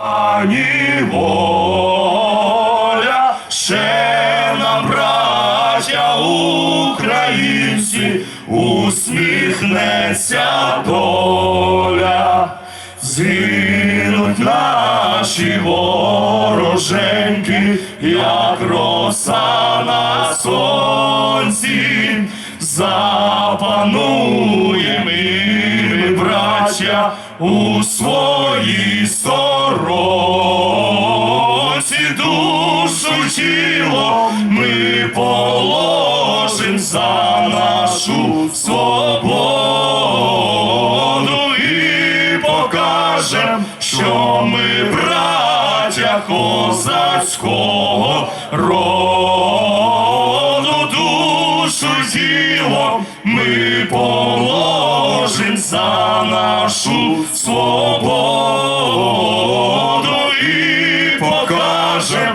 Ані воля, ще нам, браття українці, усміхнеться доля, згинуть наші вороженьки, як роса на сонці, запанує ми, браття, у своїй сторонці тіло ми положим за нашу свободу і покажем, що ми браття козацького роду. Душу тіло ми положим за нашу свободу